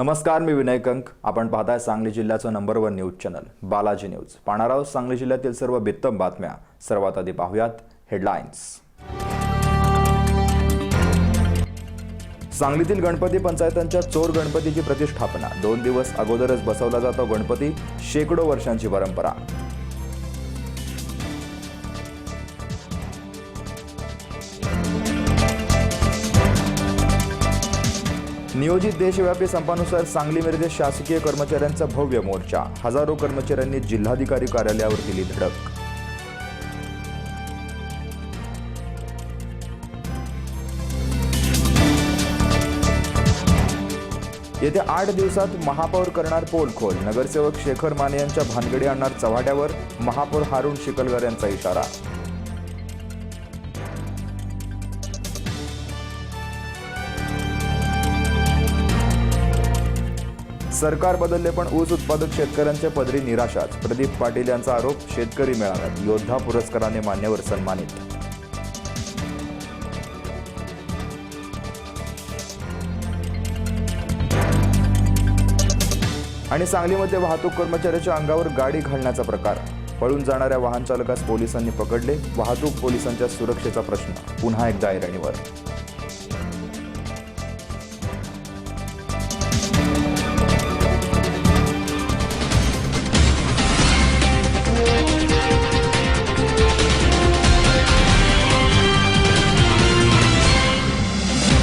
नमस्कार मी विनय कंक. आपण पाहताय सांगली जिल्ह्याचं number one news channel Balaji news पाहणार आहोत सांगली जिल्ह्यातील सर्व बित्तम बातम्या. सर्वात आधी पाहूयात हेडलाईन्स सांगलीतील गणपती पंचायतांच्या चोर गणपतीची प्रतिष्ठापना. दोन दिवस अगोदरच बसवला जातो गणपती. शेकडो वर्षांची परंपरा. नियोजित देशव्यापी संपानुसार सांगली मिरजे शासकीय कर्मचाऱ्यांचा भव्य मोर्चा. हजारो कर्मचाऱ्यांनी जिल्हाधिकारी कार्यालयावर दिली धडक. येत्या आठ दिवसात महापौर करणार पोलखोल. नगरसेवक शेखर माने यांच्या भानगडी आणणार चव्हाट्यावर महापौर हारुण शिकलगर यांचा इशारा. सरकार बदलले पण ऊस उत्पादक शेतकऱ्यांच्या पदरी निराशाच. प्रदीप पाटील यांचा आरोप शेतकरी मेळाव्यात योद्धा पुरस्काराने मान्यवर सन्मानित. आणि सांगलीमध्ये वाहतूक कर्मचाऱ्याच्या अंगावर गाडी घालण्याचा प्रकार. पळून जाणाऱ्या वाहन चालकास पोलिसांनी पकडले. वाहतूक पोलिसांच्या सुरक्षेचा प्रश्न. पुन्हा एकदा ऐरणीवर.